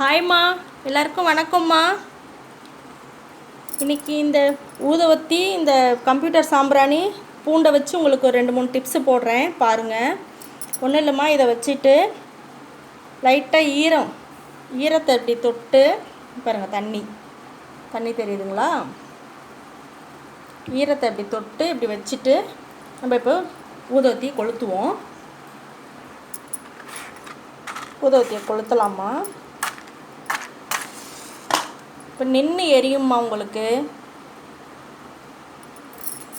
ஹாய்மா எல்லாருக்கும் வணக்கம்மா. இன்னைக்கு இந்த ஊதுவத்தி இந்த கம்ப்யூட்டர் சாம்பிராணி பூண்டை வச்சு உங்களுக்கு ஒரு ரெண்டு மூணு டிப்ஸு போடுறேன். பாருங்கள் ஒன்றும் இல்லைம்மா இதை வச்சுட்டு லைட்டாக ஈரம் ஈரத்தை இப்படி தொட்டு பாருங்கள் தண்ணி. தண்ணி தெரியுதுங்களா? ஈரத்தை இப்படி தொட்டு இப்படி வச்சுட்டு நம்ம இப்போ ஊதுவத்தி கொளுத்துவோம். ஊதுவத்தியை கொளுத்தலாமா? இப்போ நின்று எரியுமா உங்களுக்கு.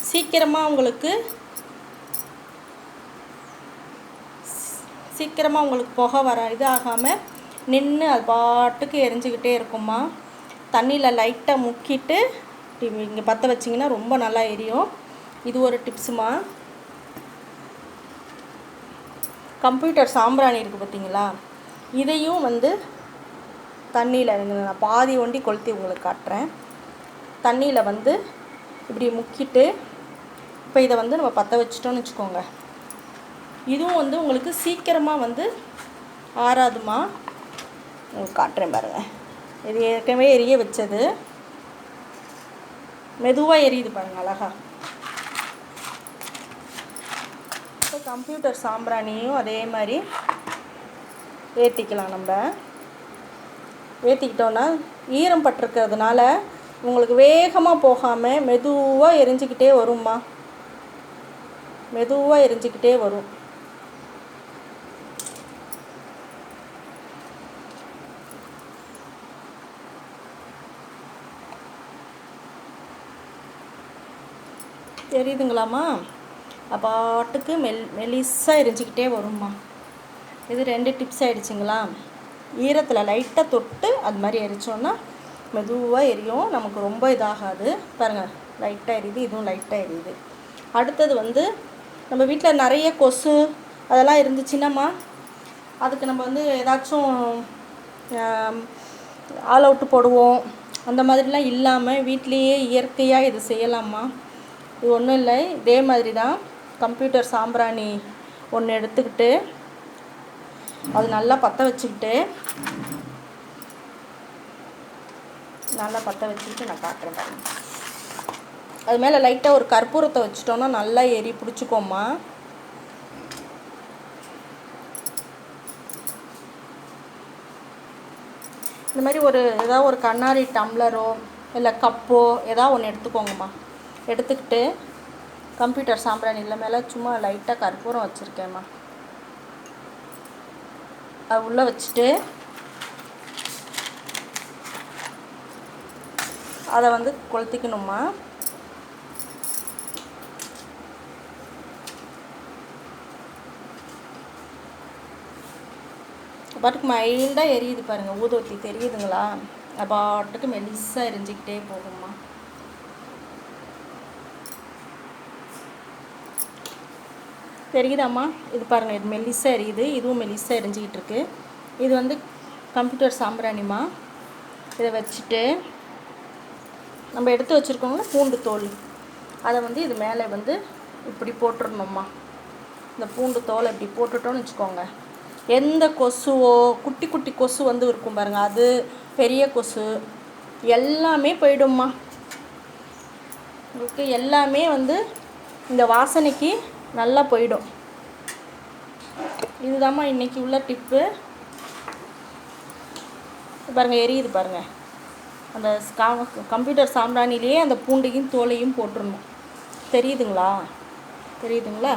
சீக்கிரமாக உங்களுக்கு சீக்கிரமாக உங்களுக்கு புகை வர இது ஆகாமல் நின்று அது பாட்டுக்கு எரிஞ்சுக்கிட்டே இருக்குமா தண்ணியில் லைட்டாக முக்கிட்டு இங்கே பற்ற வச்சிங்கன்னா ரொம்ப நல்லா எரியும். இது ஒரு டிப்ஸுமா கம்ப்யூட்டர் சாம்பிராணி இருக்குது பார்த்தீங்களா இதையும் வந்து தண்ணியில் நான் பாதி ஒண்டி கொளுத்தி உங்களுக்கு காட்டுறேன். தண்ணியில் வந்து இப்படி முக்கிட்டு இப்போ இதை வந்து நம்ம பற்ற வச்சிட்டோம்னு வச்சுக்கோங்க. இதுவும் வந்து உங்களுக்கு சீக்கிரமாக வந்து ஆறாதுமா? உங்களுக்கு காட்டுறேன் பாருங்கள் இது ஏற்கனவே எரிய வச்சது. மெதுவாக எரியுது பாருங்கள் அழகா. இப்போ கம்ப்யூட்டர் சாம்பிராணியும் அதே மாதிரி ஏற்றிக்கலாம் நம்ம. ஏற்றிக்கிட்டோன்னா ஈரம் பட்டிருக்கிறதுனால உங்களுக்கு வேகமாக போகாமல் மெதுவாக எரிஞ்சிக்கிட்டே வரும்மா. மெதுவாக எரிஞ்சிக்கிட்டே வரும். தெரியுதுங்களாம்மா அப்பாட்டுக்கு மெல் மெலிஸாக எரிஞ்சிக்கிட்டே வரும்மா. இது ரெண்டு டிப்ஸ் ஆகிடுச்சிங்களா ஈரத்தில் லைட்டாக தொட்டு அது மாதிரி எரிச்சோன்னா மெதுவாக எரியும். நமக்கு ரொம்ப இதாகாது. பாருங்கள் லைட்டாக எரியுது இதுவும் லைட்டாக எரியுது. அடுத்தது வந்து நம்ம வீட்டில் நிறைய கொசு அதெல்லாம் இருந்துச்சுன்னாம்மா அதுக்கு நம்ம வந்து ஏதாச்சும் ஆல் அவுட்டு போடுவோம். அந்த மாதிரிலாம் இல்லாமல் வீட்லேயே இயற்கையாக இது செய்யலாமா இது ஒன்றும் இல்லை இதே மாதிரி தான் கம்ப்யூட்டர் சாம்பிராணி ஒன்று எடுத்துக்கிட்டு அது நல்லா பற்ற வச்சுக்கிட்டு நல்லா பற்ற வச்சுக்கிட்டு நான் காட்டுறேன் பாருங்க. அது மேலே லைட்டாக ஒரு கற்பூரத்தை வச்சுட்டோன்னா நல்லா எரி பிடிச்சிக்கோம்மா இந்த மாதிரி ஒரு ஏதாவது ஒரு கண்ணாடி டம்ளரோ இல்லை கப்போ ஏதாவது ஒன்று எடுத்துக்கோங்கம்மா. எடுத்துக்கிட்டு கம்ப்யூட்டர் சாம்பிராணி இல்லை மேலே சும்மா லைட்டாக கற்பூரம் வச்சுருக்கேம்மா. அது உள்ளே வச்சுட்டு அதை வந்து கொளுத்திக்கணுமா? பாட்டுக்கு மைல்டாக எரியுது பாருங்கள் ஊதுவத்தி. தெரியுதுங்களா? பாட்டுக்கு மெலிசாக எரிஞ்சிக்கிட்டே போகும்மா. தெரியுதாம்மா? இது பாருங்கள் இது மெல்லிசாக எரியுது. இதுவும் மெல்லிசாக எரிஞ்சிக்கிட்டு இருக்கு இது வந்து கம்ப்யூட்டர் சாம்பிராணிமா இதை வச்சுட்டு நம்ம எடுத்து வச்சுருக்கோங்களா பூண்டு தோல். அதை வந்து இது மேலே வந்து இப்படி போட்டுடணும்மா இந்த பூண்டு தோலை இப்படி போட்டுட்டோன்னு வச்சுக்கோங்க. எந்த கொசுவோ குட்டி குட்டி கொசு வந்து இருக்கும் பாருங்கள் அது பெரிய கொசு. எல்லாமே போயிடும்மா. உங்களுக்கு எல்லாமே வந்து இந்த வாசனைக்கு நல்லா போயிடும். இதுதாம்மா இன்றைக்கி உள்ள டிப்பு. பாருங்கள் எரியுது பாருங்கள் அந்த கம்ப்யூட்டர் சாம்பிராணிலேயே அந்த பூண்டையும் தோலையும் போட்டுடணும். தெரியுதுங்களா? தெரியுதுங்களா?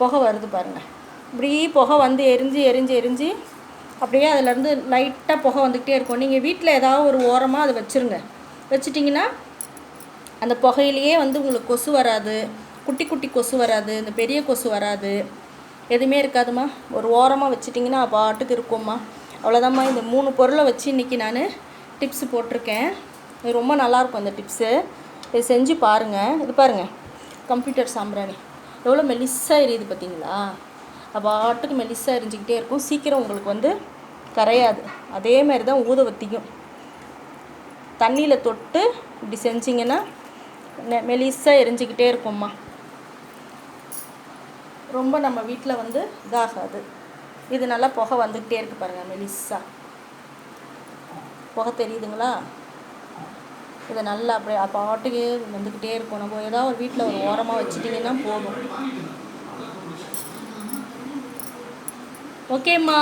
புகை வருது பாருங்கள் இப்படி புகை வந்து எரிஞ்சு எரிஞ்சு எரிஞ்சு அப்படியே அதிலேருந்து லைட்டாக புகை வந்துக்கிட்டே இருக்கும். நீங்கள் வீட்டில் ஏதாவது ஒரு ஓரமாக அதை வச்சுருங்க. வச்சிட்டிங்கன்னா அந்த புகையிலேயே வந்து உங்களுக்கு கொசு வராது. குட்டி குட்டி கொசு வராது இந்த பெரிய கொசு வராது. எதுவுமே இருக்காதும்மா. ஒரு ஓரமாக வச்சிட்டிங்கன்னா பாட்டுக்கு இருக்கும்மா. அவ்வளோதாம்மா இந்த மூணு பொருளை வச்சு இன்றைக்கி நான் டிப்ஸு போட்டிருக்கேன். இது ரொம்ப நல்லாயிருக்கும் இந்த டிப்ஸு. இது செஞ்சு பாருங்கள் இது பாருங்கள் கம்ப்யூட்டர் சாம்பிராணி. எவ்வளோ மெலிஸாக எரியுது பார்த்தீங்களா அது பாட்டுக்கு மெலிஸாக எரிஞ்சிக்கிட்டே இருக்கும். சீக்கிரம் உங்களுக்கு வந்து கரையாது. அதே மாதிரி தான் ஊதுவத்திக்கும் தண்ணியில் தொட்டு இப்படி செஞ்சிங்கன்னா மெலிஸாக எரிஞ்சிக்கிட்டே இருக்கும்மா. ரொம்ப நம்ம வீட்டில் வந்து இதாகாது. இது நல்லா புகை வந்துக்கிட்டே இருக்குது பாருங்கள் மெலிஸாக புகை தெரியுதுங்களா? இதை நல்லா அப்படியே பாட்டுக்கே வந்துக்கிட்டே இருக்கும். நம்ம ஏதாவது ஒரு வீட்டில் ஒரு ஓரமாக வச்சுட்டிங்கன்னா போதும். ஓகேம்மா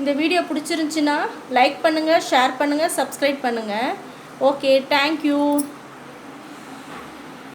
இந்த வீடியோ பிடிச்சிருந்துச்சின்னா லைக் பண்ணுங்கள் ஷேர் பண்ணுங்கள் சப்ஸ்கிரைப் பண்ணுங்கள் ஓகே தேங்க்யூ